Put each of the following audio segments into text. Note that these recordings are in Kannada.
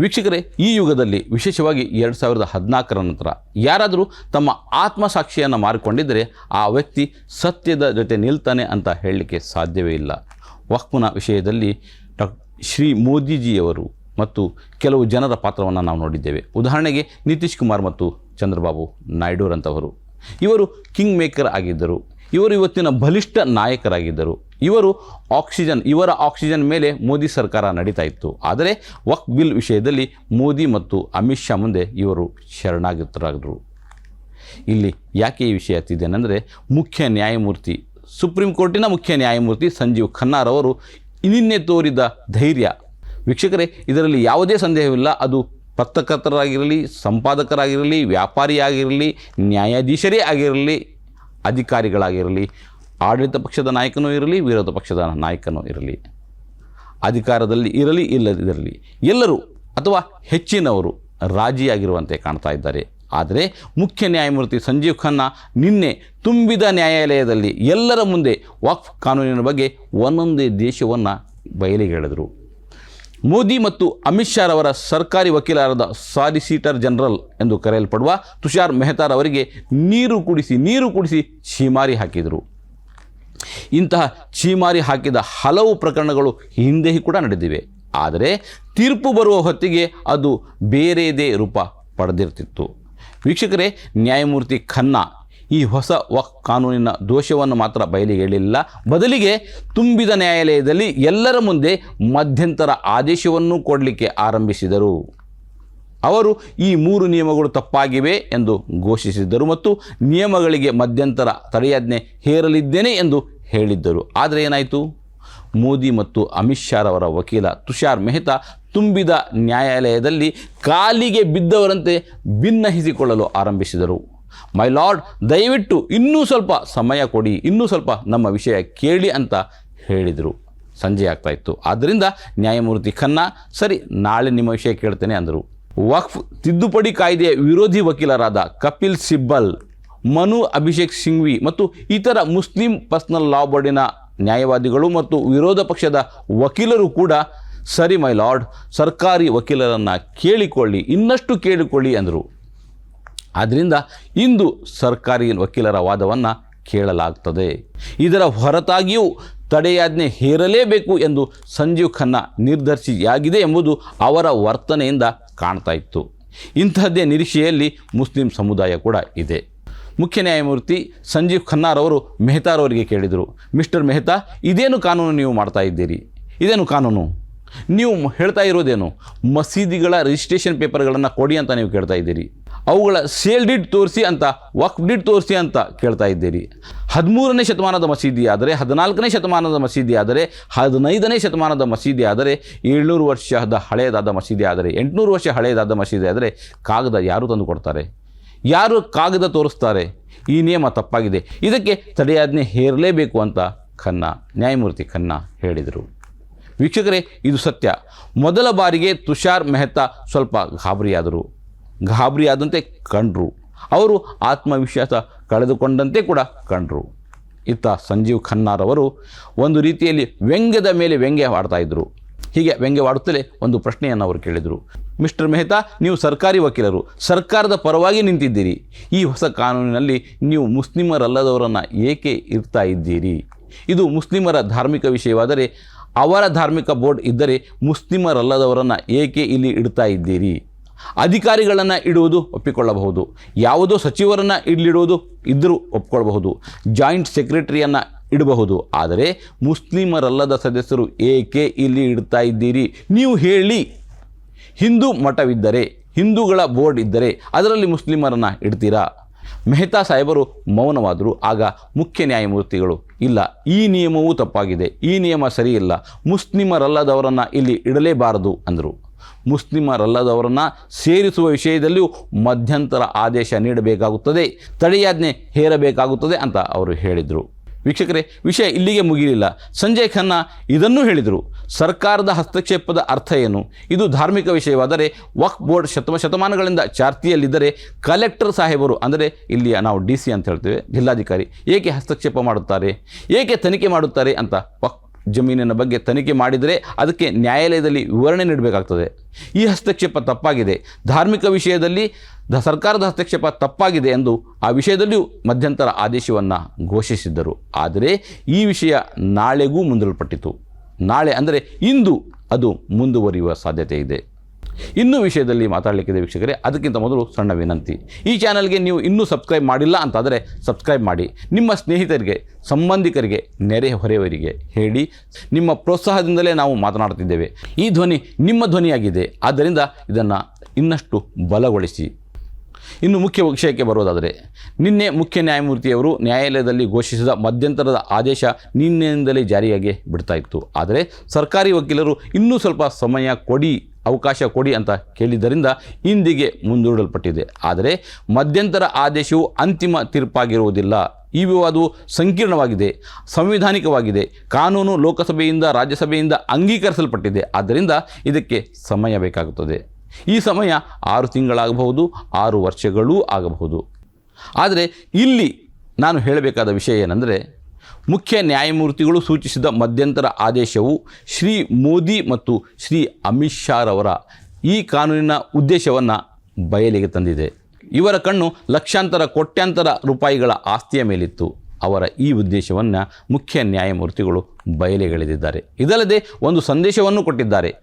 ವೀಕ್ಷಕರೇ, ಈ ಯುಗದಲ್ಲಿ ವಿಶೇಷವಾಗಿ ಎರಡು ಸಾವಿರದ ಹದಿನಾಲ್ಕರ ನಂತರ ಯಾರಾದರೂ ತಮ್ಮ ಆತ್ಮಸಾಕ್ಷಿಯನ್ನು ಮಾರಿಕೊಂಡಿದ್ದರೆ ಆ ವ್ಯಕ್ತಿ ಸತ್ಯದ ಜೊತೆ ನಿಲ್ತಾನೆ ಅಂತ ಹೇಳಲಿಕ್ಕೆ ಸಾಧ್ಯವೇ ಇಲ್ಲ. ವಕ್ಮನ ವಿಷಯದಲ್ಲಿ ಡಾಕ್ ಶ್ರೀ ಮೋದಿಜಿಯವರು ಮತ್ತು ಕೆಲವು ಜನರ ಪಾತ್ರವನ್ನು ನಾವು ನೋಡಿದ್ದೇವೆ. ಉದಾಹರಣೆಗೆ ನಿತೀಶ್ ಕುಮಾರ್ ಮತ್ತು ಚಂದ್ರಬಾಬು ನಾಯ್ಡುರಂಥವರು ಇವರು ಕಿಂಗ್ ಮೇಕರ್ ಆಗಿದ್ದರು. ಇವರು ಇವತ್ತಿನ ಬಲಿಷ್ಠ ನಾಯಕರಾಗಿದ್ದರು. ಇವರು ಆಕ್ಸಿಜನ್, ಇವರ ಆಕ್ಸಿಜನ್ ಮೇಲೆ ಮೋದಿ ಸರ್ಕಾರ ನಡೀತಾ ಇತ್ತು. ಆದರೆ ವಕ್ ಬಿಲ್ ವಿಷಯದಲ್ಲಿ ಮೋದಿ ಮತ್ತು ಅಮಿತ್ ಶಾ ಮುಂದೆ ಇವರು ಶರಣಾಗತರಾದರು. ಇಲ್ಲಿ ಯಾಕೆ ಈ ವಿಷಯ ಎತ್ತಿದ್ದೇನೆಂದರೆ ಮುಖ್ಯ ನ್ಯಾಯಮೂರ್ತಿ, ಸುಪ್ರೀಂ ಕೋರ್ಟಿನ ಮುಖ್ಯ ನ್ಯಾಯಮೂರ್ತಿ ಸಂಜೀವ್ ಖನ್ನಾರ್ ಅವರು ನಿನ್ನೆ ತೋರಿದ ಧೈರ್ಯ. ವೀಕ್ಷಕರೇ, ಇದರಲ್ಲಿ ಯಾವುದೇ ಸಂದೇಹವಿಲ್ಲ. ಅದು ಪತ್ರಕರ್ತರಾಗಿರಲಿ, ಸಂಪಾದಕರಾಗಿರಲಿ, ವ್ಯಾಪಾರಿಯಾಗಿರಲಿ, ನ್ಯಾಯಾಧೀಶರೇ ಆಗಿರಲಿ ಅಧಿಕಾರಿಗಳಾಗಿರಲಿ, ಆಡಳಿತ ಪಕ್ಷದ ನಾಯಕನೂ ಇರಲಿ, ವಿರೋಧ ಪಕ್ಷದ ನಾಯಕನೂ ಇರಲಿ. ಅಧಿಕಾರದಲ್ಲಿ ಇರಲಿ, ಇಲ್ಲದಿರಲಿ, ಎಲ್ಲರೂ ಅಥವಾ ಹೆಚ್ಚಿನವರು ರಾಜಿಯಾಗಿರುವಂತೆ ಕಾಣ್ತಾ ಇದ್ದಾರೆ. ಆದರೆ ಮುಖ್ಯ ನ್ಯಾಯಮೂರ್ತಿ ಸಂಜೀವ್ ಖನ್ನಾ ನಿನ್ನೆ ತುಂಬಿದ ನ್ಯಾಯಾಲಯದಲ್ಲಿ ಎಲ್ಲರ ಮುಂದೆ ವಕ್ಫ್ ಕಾನೂನಿನ ಬಗ್ಗೆ ಒಂದೊಂದೇ ದೇಶವನ್ನು ಬಯಲಿಗೆ ಎಳೆದರು. ಮೋದಿ ಮತ್ತು ಅಮಿತ್ ಶಾ ರವರ ಸರ್ಕಾರಿ ವಕೀಲರಾದ ಸಾಲಿಸಿಟರ್ ಜನರಲ್ ಎಂದು ಕರೆಯಲ್ಪಡುವ ತುಷಾರ್ ಮೆಹ್ತಾರ್ ಅವರಿಗೆ ನೀರು ಕುಡಿಸಿ ನೀರು ಕುಡಿಸಿ ಛೀಮಾರಿ ಹಾಕಿದರು. ಇಂತಹ ಛೀಮಾರಿ ಹಾಕಿದ ಹಲವು ಪ್ರಕರಣಗಳು ಹಿಂದೆ ಕೂಡ ನಡೆದಿವೆ. ಆದರೆ ತೀರ್ಪು ಬರುವ ಹೊತ್ತಿಗೆ ಅದು ಬೇರೆಯದೇ ರೂಪ ಪಡೆದಿರ್ತಿತ್ತು. ವೀಕ್ಷಕರೇ, ನ್ಯಾಯಮೂರ್ತಿ ಖನ್ನಾ ಈ ಹೊಸ ವಕ್ ಕಾನೂನಿನ ದೋಷವನ್ನು ಮಾತ್ರ ಬಯಲಿಗೆ ಹೇಳಿಲ್ಲ. ಬದಲಿಗೆ ತುಂಬಿದ ನ್ಯಾಯಾಲಯದಲ್ಲಿ ಎಲ್ಲರ ಮುಂದೆ ಮಧ್ಯಂತರ ಆದೇಶವನ್ನು ಕೊಡಲಿಕ್ಕೆ ಆರಂಭಿಸಿದರು. ಅವರು ಈ ಮೂರು ನಿಯಮಗಳು ತಪ್ಪಾಗಿವೆ ಎಂದು ಘೋಷಿಸಿದ್ದರು ಮತ್ತು ನಿಯಮಗಳಿಗೆ ಮಧ್ಯಂತರ ತಡೆಯಾಜ್ಞೆ ಹೇರಲಿದ್ದೇನೆ ಎಂದು ಹೇಳಿದ್ದರು. ಆದರೆ ಏನಾಯಿತು? ಮೋದಿ ಮತ್ತು ಅಮಿತ್ ಶಾರವರ ವಕೀಲ ತುಷಾರ್ ಮೆಹ್ತಾ ತುಂಬಿದ ನ್ಯಾಯಾಲಯದಲ್ಲಿ ಕಾಲಿಗೆ ಬಿದ್ದವರಂತೆ ಭಿನ್ನಹಿಸಿಕೊಳ್ಳಲು ಆರಂಭಿಸಿದರು. ಮೈ ಲಾರ್ಡ್ ದಯವಿಟ್ಟು ಇನ್ನೂ ಸ್ವಲ್ಪ ಸಮಯ ಕೊಡಿ, ಇನ್ನೂ ಸ್ವಲ್ಪ ನಮ್ಮ ವಿಷಯ ಕೇಳಿ ಅಂತ ಹೇಳಿದರು. ಸಂಜೆ ಆಗ್ತಾ ಇತ್ತು. ಆದ್ದರಿಂದ ನ್ಯಾಯಮೂರ್ತಿ ಖನ್ನಾ, ಸರಿ, ನಾಳೆ ನಿಮ್ಮ ವಿಷಯ ಕೇಳ್ತೇನೆ ಅಂದರು. ವಕ್ಫ್ ತಿದ್ದುಪಡಿ ಕಾಯ್ದೆಯ ವಿರೋಧಿ ವಕೀಲರಾದ ಕಪಿಲ್ ಸಿಬ್ಬಲ್, ಮನು ಅಭಿಷೇಕ್ ಸಿಂಘ್ವಿ ಮತ್ತು ಇತರ ಮುಸ್ಲಿಂ ಪರ್ಸನಲ್ ಲಾ ಬೋರ್ಡಿನ ನ್ಯಾಯವಾದಿಗಳು ಮತ್ತು ವಿರೋಧ ಪಕ್ಷದ ವಕೀಲರು ಕೂಡ, ಸರಿ, ಮೈ ಲಾರ್ಡ್, ಸರ್ಕಾರಿ ವಕೀಲರನ್ನು ಕೇಳಿಕೊಳ್ಳಿ, ಇನ್ನಷ್ಟು ಕೇಳಿಕೊಳ್ಳಿ ಅಂದರು. ಆದ್ದರಿಂದ ಇಂದು ಸರ್ಕಾರಿ ವಕೀಲರ ವಾದವನ್ನು ಕೇಳಲಾಗ್ತದೆ. ಇದರ ಹೊರತಾಗಿಯೂ ತಡೆಯಾಜ್ಞೆ ಹೇರಲೇಬೇಕು ಎಂದು ಸಂಜೀವ್ ಖನ್ನಾ ನಿರ್ಧರಿಸಿಯಾಗಿದೆ ಎಂಬುದು ಅವರ ವರ್ತನೆಯಿಂದ ಕಾಣ್ತಾ ಇತ್ತು. ಇಂಥದ್ದೇ ನಿರೀಕ್ಷೆಯಲ್ಲಿ ಮುಸ್ಲಿಂ ಸಮುದಾಯ ಕೂಡ ಇದೆ. ಮುಖ್ಯ ನ್ಯಾಯಮೂರ್ತಿ ಸಂಜೀವ್ ಖನ್ನಾರವರು ಮೆಹ್ತಾರವರಿಗೆ ಕೇಳಿದರು, ಮಿಸ್ಟರ್ ಮೆಹ್ತಾ, ಇದೇನು ಕಾನೂನು ನೀವು ಮಾಡ್ತಾ ಇದ್ದೀರಿ? ಇದೇನು ಕಾನೂನು? ನೀವು ಹೇಳ್ತಾ ಇರೋದೇನು? ಮಸೀದಿಗಳ ರಿಜಿಸ್ಟ್ರೇಷನ್ ಪೇಪರ್ಗಳನ್ನು ಕೊಡಿ ಅಂತ ನೀವು ಕೇಳ್ತಾ ಇದ್ದೀರಿ. ಅವುಗಳ ಸೇಲ್ ಡಿಡ್ ತೋರಿಸಿ ಅಂತ ವಕ್ ಡಿಡ್ ತೋರಿಸಿ ಅಂತ ಕೇಳ್ತಾ ಇದ್ದೀರಿ. ಹದಿಮೂರನೇ ಶತಮಾನದ ಮಸೀದಿ ಆದರೆ, ಹದಿನಾಲ್ಕನೇ ಶತಮಾನದ ಮಸೀದಿ ಆದರೆ, ಹದಿನೈದನೇ ಶತಮಾನದ ಮಸೀದಿ ಆದರೆ, ಏಳ್ನೂರು ವರ್ಷದ ಹಳೆಯದಾದ ಮಸೀದಿ ಆದರೆ, ಎಂಟುನೂರು ವರ್ಷ ಹಳೆಯದಾದ ಮಸೀದಿ ಆದರೆ ಕಾಗದ ಯಾರು ತಂದು ಕೊಡ್ತಾರೆ? ಯಾರು ಕಾಗದ ತೋರಿಸ್ತಾರೆ? ಈ ನಿಯಮ ತಪ್ಪಾಗಿದೆ. ಇದಕ್ಕೆ ತಡೆಯಾಜ್ಞೆ ಹೇರಲೇಬೇಕು ಅಂತ ಖನ್ನಾ, ನ್ಯಾಯಮೂರ್ತಿ ಖನ್ನಾ ಹೇಳಿದರು. ವೀಕ್ಷಕರೇ, ಇದು ಸತ್ಯ. ಮೊದಲ ಬಾರಿಗೆ ತುಷಾರ್ ಮೆಹ್ತಾ ಸ್ವಲ್ಪ ಗಾಬರಿಯಾದರು. ಗಾಬರಿಯಾದಂತೆ ಕಂಡರು. ಅವರು ಆತ್ಮವಿಶ್ವಾಸ ಕಳೆದುಕೊಂಡಂತೆ ಕೂಡ ಕಂಡರು. ಇತ್ತ ಸಂಜೀವ್ ಖನ್ನಾರವರು ಒಂದು ರೀತಿಯಲ್ಲಿ ವ್ಯಂಗ್ಯದ ಮೇಲೆ ವ್ಯಂಗ್ಯ ಇದ್ದರು ಹೀಗೆ ವ್ಯಂಗ್ಯವಾಡುತ್ತಲೇ ಒಂದು ಪ್ರಶ್ನೆಯನ್ನು ಅವರು ಕೇಳಿದರು. ಮಿಸ್ಟರ್ ಮೆಹ್ತಾ, ನೀವು ಸರ್ಕಾರಿ ವಕೀಲರು, ಸರ್ಕಾರದ ಪರವಾಗಿ ನಿಂತಿದ್ದೀರಿ. ಈ ಹೊಸ ಕಾನೂನಿನಲ್ಲಿ ನೀವು ಮುಸ್ಲಿಮರಲ್ಲದವರನ್ನು ಏಕೆ ಇರ್ತಾ ಇದ್ದೀರಿ? ಇದು ಮುಸ್ಲಿಮರ ಧಾರ್ಮಿಕ ವಿಷಯವಾದರೆ, ಅವರ ಧಾರ್ಮಿಕ ಬೋರ್ಡ್ ಇದ್ದರೆ ಮುಸ್ಲಿಮರಲ್ಲದವರನ್ನು ಏಕೆ ಇಲ್ಲಿ ಇಡ್ತಾ ಇದ್ದೀರಿ? ಅಧಿಕಾರಿಗಳನ್ನು ಇಡುವುದು ಒಪ್ಪಿಕೊಳ್ಳಬಹುದು. ಯಾವುದೋ ಸಚಿವರನ್ನು ಇಲ್ಲಿಡುವುದು ಇದ್ದರೂ ಒಪ್ಪಿಕೊಳ್ಳಬಹುದು ಜಾಯಿಂಟ್ ಸೆಕ್ರೆಟರಿಯನ್ನು ಇಡಬಹುದು. ಆದರೆ ಮುಸ್ಲಿಮರಲ್ಲದ ಸದಸ್ಯರು ಏಕೆ ಇಲ್ಲಿ ಇಡ್ತಾ ಇದ್ದೀರಿ? ನೀವು ಹೇಳಿ. ಹಿಂದೂ ಮಠವಿದ್ದರೆ, ಹಿಂದೂಗಳ ಬೋರ್ಡ್ ಇದ್ದರೆ ಅದರಲ್ಲಿ ಮುಸ್ಲಿಮರನ್ನು ಇಡ್ತೀರಾ? ಮೆಹ್ತಾ ಸಾಹೇಬರು ಮೌನವಾದರು, ಆಗ ಮುಖ್ಯ ನ್ಯಾಯಮೂರ್ತಿಗಳು ಇಲ್ಲ. ಈ ನಿಯಮವೂ ತಪ್ಪಾಗಿದೆ. ಈ ನಿಯಮ ಸರಿಯಿಲ್ಲ. ಮುಸ್ಲಿಮರಲ್ಲದವರನ್ನು ಇಲ್ಲಿ ಇಡಲೇಬಾರದು ಅಂದರು. ಮುಸ್ಲಿಮರಲ್ಲದವರನ್ನು ಸೇರಿಸುವ ವಿಷಯದಲ್ಲಿಯೂ ಮಧ್ಯಂತರ ಆದೇಶ ನೀಡಬೇಕಾಗುತ್ತದೆ, ತಡೆಯಾಜ್ಞೆ ಹೇರಬೇಕಾಗುತ್ತದೆ ಅಂತ ಅವರು ಹೇಳಿದರು. ವೀಕ್ಷಕರೇ, ವಿಷಯ ಇಲ್ಲಿಗೆ ಮುಗಿಲಿಲ್ಲ ಸಂಜಯ್ ಖನ್ನಾ ಇದನ್ನೂ ಹೇಳಿದರು. ಸರ್ಕಾರದ ಹಸ್ತಕ್ಷೇಪದ ಅರ್ಥ ಏನು? ಇದು ಧಾರ್ಮಿಕ ವಿಷಯವಾದರೆ ವಕ್ ಬೋರ್ಡ್ ಶತಮ ಶತಮಾನಗಳಿಂದ ಚಾರ್ತಿಯಲ್ಲಿದ್ದರೆ ಕಲೆಕ್ಟರ್ ಸಾಹೇಬರು, ಅಂದರೆ ಇಲ್ಲಿ ನಾವು ಡಿ ಸಿ ಅಂತ ಹೇಳ್ತೇವೆ, ಜಿಲ್ಲಾಧಿಕಾರಿ, ಏಕೆ ಹಸ್ತಕ್ಷೇಪ ಮಾಡುತ್ತಾರೆ, ಏಕೆ ತನಿಖೆ ಮಾಡುತ್ತಾರೆ ಅಂತ ವಕ್ ಜಮೀನಿನ ಬಗ್ಗೆ ತನಿಖೆ ಮಾಡಿದರೆ ಅದಕ್ಕೆ ನ್ಯಾಯಾಲಯದಲ್ಲಿ ವಿವರಣೆ ನೀಡಬೇಕಾಗ್ತದೆ. ಈ ಹಸ್ತಕ್ಷೇಪ ತಪ್ಪಾಗಿದೆ. ಧಾರ್ಮಿಕ ವಿಷಯದಲ್ಲಿ ದ ಸರ್ಕಾರದ ಹಸ್ತಕ್ಷೇಪ ತಪ್ಪಾಗಿದೆ ಎಂದು ಆ ವಿಷಯದಲ್ಲಿಯೂ ಮಧ್ಯಂತರ ಆದೇಶವನ್ನು ಘೋಷಿಸಿದ್ದರು. ಆದರೆ ಈ ವಿಷಯ ನಾಳೆಗೂ ಮುಂದೂಡಲ್ಪಟ್ಟಿತು ನಾಳೆ ಅಂದರೆ ಇಂದು ಅದು ಮುಂದುವರಿಯುವ ಸಾಧ್ಯತೆ ಇದೆ. ಇನ್ನೂ ವಿಷಯದಲ್ಲಿ ಮಾತಾಡಲಿಕ್ಕಿದೆ ವೀಕ್ಷಕರೇ, ಅದಕ್ಕಿಂತ ಮೊದಲು ಸಣ್ಣ ವಿನಂತಿ. ಈ ಚಾನಲ್ಗೆ ನೀವು ಇನ್ನೂ ಸಬ್ಸ್ಕ್ರೈಬ್ ಮಾಡಿಲ್ಲ ಅಂತಾದರೆ ಸಬ್ಸ್ಕ್ರೈಬ್ ಮಾಡಿ. ನಿಮ್ಮ ಸ್ನೇಹಿತರಿಗೆ, ಸಂಬಂಧಿಕರಿಗೆ, ನೆರೆ ಹೊರೆಯವರಿಗೆ ಹೇಳಿ ನಿಮ್ಮ ಪ್ರೋತ್ಸಾಹದಿಂದಲೇ ನಾವು ಮಾತನಾಡುತ್ತಿದ್ದೇವೆ ಈ ಧ್ವನಿ ನಿಮ್ಮ ಧ್ವನಿಯಾಗಿದೆ. ಆದ್ದರಿಂದ ಇದನ್ನು ಇನ್ನಷ್ಟು ಬಲಗೊಳಿಸಿ. ಇನ್ನು ಮುಖ್ಯ ವಿಷಯಕ್ಕೆ ಬರೋದಾದರೆ ನಿನ್ನೆ ಮುಖ್ಯ ನ್ಯಾಯಮೂರ್ತಿಯವರು ನ್ಯಾಯಾಲಯದಲ್ಲಿ ಘೋಷಿಸಿದ ಮಧ್ಯಂತರದ ಆದೇಶ ನಿನ್ನೆಯಿಂದಲೇ ಜಾರಿಯಾಗಿ ಬಿಡ್ತಾ ಇತ್ತು. ಆದರೆ ಸರ್ಕಾರಿ ವಕೀಲರು ಇನ್ನೂ ಸ್ವಲ್ಪ ಸಮಯ ಕೊಡಿ ಅವಕಾಶ ಕೊಡಿ ಅಂತ ಕೇಳಿದ್ದರಿಂದ ಇಂದಿಗೆ ಮುಂದೂಡಲ್ಪಟ್ಟಿದೆ. ಆದರೆ ಮಧ್ಯಂತರ ಆದೇಶವು ಅಂತಿಮ ತೀರ್ಪಾಗಿರುವುದಿಲ್ಲ. ಈ ವಿವಾದವು ಸಂಕೀರ್ಣವಾಗಿದೆ, ಸಂವಿಧಾನಿಕವಾಗಿದೆ. ಕಾನೂನು ಲೋಕಸಭೆಯಿಂದ ರಾಜ್ಯಸಭೆಯಿಂದ ಅಂಗೀಕರಿಸಲ್ಪಟ್ಟಿದೆ. ಆದ್ದರಿಂದ ಇದಕ್ಕೆ ಸಮಯ ಬೇಕಾಗುತ್ತದೆ. ಈ ಸಮಯ ಆರು ತಿಂಗಳಾಗಬಹುದು, ಆರು ವರ್ಷಗಳೂ ಆಗಬಹುದು. ಆದರೆ ಇಲ್ಲಿ ನಾನು ಹೇಳಬೇಕಾದ ವಿಷಯ ಏನೆಂದರೆ ಮುಖ್ಯ ನ್ಯಾಯಮೂರ್ತಿಗಳು ಸೂಚಿಸಿದ ಮಧ್ಯಂತರ ಆದೇಶವು ಶ್ರೀ ಮೋದಿ ಮತ್ತು ಶ್ರೀ ಅಮಿತ್ ಶಾರವರ ಈ ಕಾನೂನಿನ ಉದ್ದೇಶವನ್ನು ಬಯಲಿಗೆ ತಂದಿದೆ. ಇವರ ಕಣ್ಣು ಲಕ್ಷಾಂತರ, ಕೋಟ್ಯಾಂತರ ರೂಪಾಯಿಗಳ ಆಸ್ತಿಯ ಮೇಲಿತ್ತು. ಅವರ ಈ ಉದ್ದೇಶವನ್ನು ಮುಖ್ಯ ನ್ಯಾಯಮೂರ್ತಿಗಳು ಬಯಲಿಗೆಳೆದಿದ್ದಾರೆ. ಇದಲ್ಲದೆ ಒಂದು ಸಂದೇಶವನ್ನು ಕೊಟ್ಟಿದ್ದಾರೆ.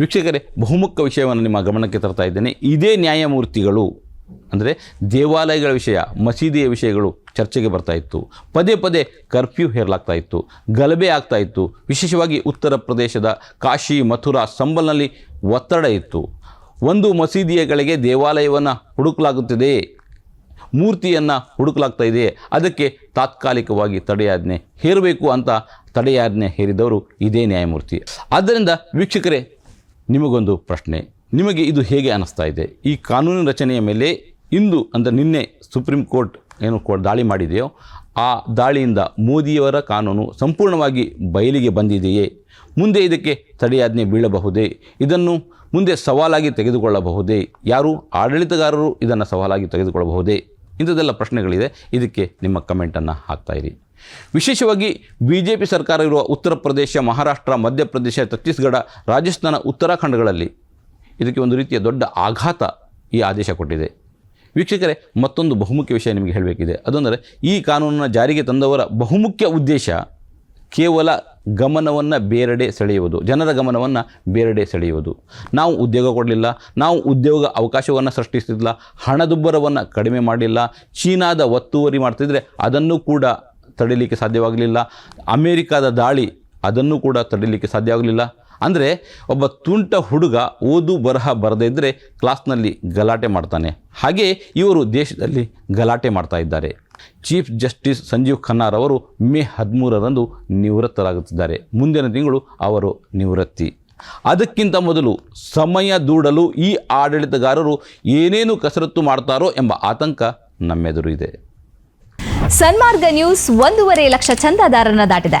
ವೀಕ್ಷಕರೇ ಬಹುಮುಖ ವಿಷಯವನ್ನು ನಿಮ್ಮ ಗಮನಕ್ಕೆ ತರ್ತಾ ಇದ್ದೇನೆ. ಇದೇ ನ್ಯಾಯಮೂರ್ತಿಗಳು ಅಂದರೆ ದೇವಾಲಯಗಳ ವಿಷಯ, ಮಸೀದಿಯ ವಿಷಯಗಳು ಚರ್ಚೆಗೆ ಬರ್ತಾ ಇತ್ತು. ಪದೇ ಪದೇ ಕರ್ಫ್ಯೂ ಹೇರಲಾಗ್ತಾ ಇತ್ತು. ಗಲಭೆ ಆಗ್ತಾ ಇತ್ತು. ವಿಶೇಷವಾಗಿ ಉತ್ತರ ಪ್ರದೇಶದ ಕಾಶಿ ಮಥುರಾ ಸಂಬಲ್ನಲ್ಲಿ ಒತ್ತಡ ಇತ್ತು. ಒಂದು ಮಸೀದಿಯಗಳಿಗೆ ದೇವಾಲಯವನ್ನು ಹುಡುಕಲಾಗುತ್ತಿದೆ. ಮೂರ್ತಿಯನ್ನು ಹುಡುಕಲಾಗ್ತಾ ಇದೆ. ಅದಕ್ಕೆ ತಾತ್ಕಾಲಿಕವಾಗಿ ತಡೆಯಾಜ್ಞೆ ಹೇರಬೇಕು ಅಂತ ತಡೆಯಾಜ್ಞೆ ಹೇರಿದವರು ಇದೇ ನ್ಯಾಯಮೂರ್ತಿ. ಆದ್ದರಿಂದ ವೀಕ್ಷಕರೇ, ನಿಮಗೊಂದು ಪ್ರಶ್ನೆ. ನಿಮಗೆ ಇದು ಹೇಗೆ ಅನ್ನಿಸ್ತಾ ಇದೆ? ಈ ಕಾನೂನು ರಚನೆಯ ಮೇಲೆ ಇಂದು ಅಂದರೆ ನಿನ್ನೆ ಸುಪ್ರೀಂ ಕೋರ್ಟ್ ಏನು ದಾಳಿ ಮಾಡಿದೆಯೋ, ಆ ದಾಳಿಯಿಂದ ಮೋದಿಯವರ ಕಾನೂನು ಸಂಪೂರ್ಣವಾಗಿ ಬಯಲಿಗೆ ಬಂದಿದೆಯೇ? ಮುಂದೆ ಇದಕ್ಕೆ ತಡೆಯಾಜ್ಞೆ ಬೀಳಬಹುದೇ? ಇದನ್ನು ಮುಂದೆ ಸವಾಲಾಗಿ ತೆಗೆದುಕೊಳ್ಳಬಹುದೇ? ಯಾರು ಆಡಳಿತಗಾರರು ಇದನ್ನು ಸವಾಲಾಗಿ ತೆಗೆದುಕೊಳ್ಳಬಹುದೇ? ಇಂಥದ್ದೆಲ್ಲ ಪ್ರಶ್ನೆಗಳಿದೆ. ಇದಕ್ಕೆ ನಿಮ್ಮ ಕಮೆಂಟನ್ನು ಹಾಕ್ತಾಯಿರಿ ವಿಶೇಷವಾಗಿ ಬಿ ಜೆ ಪಿ ಸರ್ಕಾರ ಇರುವ ಉತ್ತರ ಪ್ರದೇಶ, ಮಹಾರಾಷ್ಟ್ರ, ಮಧ್ಯಪ್ರದೇಶ, ಛತ್ತೀಸ್ಗಢ, ರಾಜಸ್ಥಾನ, ಉತ್ತರಾಖಂಡಗಳಲ್ಲಿ ಇದಕ್ಕೆ ಒಂದು ರೀತಿಯ ದೊಡ್ಡ ಆಘಾತ ಈ ಆದೇಶ ಕೊಟ್ಟಿದೆ. ವೀಕ್ಷಕರೇ, ಮತ್ತೊಂದು ಬಹುಮುಖ್ಯ ವಿಷಯ ನಿಮಗೆ ಹೇಳಬೇಕಿದೆ. ಅದೊಂದರೆ, ಈ ಕಾನೂನನ್ನು ಜಾರಿಗೆ ತಂದವರ ಬಹುಮುಖ್ಯ ಉದ್ದೇಶ ಕೇವಲ ಗಮನವನ್ನು ಬೇರೆಡೆ ಸೆಳೆಯುವುದು. ಜನರ ಗಮನವನ್ನು ಬೇರೆಡೆ ಸೆಳೆಯುವುದು. ನಾವು ಉದ್ಯೋಗ ಕೊಡಲಿಲ್ಲ, ನಾವು ಉದ್ಯೋಗ ಅವಕಾಶವನ್ನು ಸೃಷ್ಟಿಸ್ತಿಲ್ಲ ಹಣದುಬ್ಬರವನ್ನು ಕಡಿಮೆ ಮಾಡಲಿಲ್ಲ, ಚೀನಾದ ಒತ್ತುವರಿ ಮಾಡ್ತಿದ್ರೆ ಅದನ್ನು ಕೂಡ ತಡಿಲಿಕ್ಕೆ ಸಾಧ್ಯವಾಗಲಿಲ್ಲ, ಅಮೇರಿಕಾದ ದಾಳಿ ಅದನ್ನು ಕೂಡ ತಡಿಲಿಕ್ಕೆ ಸಾಧ್ಯವಾಗಲಿಲ್ಲ ಅಂದರೆ ಒಬ್ಬ ತುಂಟ ಹುಡುಗ ಓದು ಬರಹ ಬರದೇ ಇದ್ದರೆ ಕ್ಲಾಸ್ನಲ್ಲಿ ಗಲಾಟೆ ಮಾಡ್ತಾನೆ. ಹಾಗೆ ಇವರು ದೇಶದಲ್ಲಿ ಗಲಾಟೆ ಮಾಡ್ತಾ ಇದ್ದಾರೆ. ಚೀಫ್ ಜಸ್ಟಿಸ್ ಸಂಜೀವ್ ಖನ್ನಾರ್ ಅವರು ಮೇ ಹದಿಮೂರರಂದು ನಿವೃತ್ತರಾಗುತ್ತಿದ್ದಾರೆ. ಮುಂದಿನ ತಿಂಗಳು ಅವರು ನಿವೃತ್ತಿ. ಅದಕ್ಕಿಂತ ಮೊದಲು ಸಮಯ ದೂಡಲು ಈ ಆಡಳಿತಗಾರರು ಏನೇನು ಕಸರತ್ತು ಮಾಡ್ತಾರೋ ಎಂಬ ಆತಂಕ ನಮ್ಮೆದುರು ಇದೆ. ಸನ್ಮಾರ್ಗ ನ್ಯೂಸ್ ಒಂದೂವರೆ ಲಕ್ಷ ಚಂದಾದಾರನ ದಾಟಿದೆ.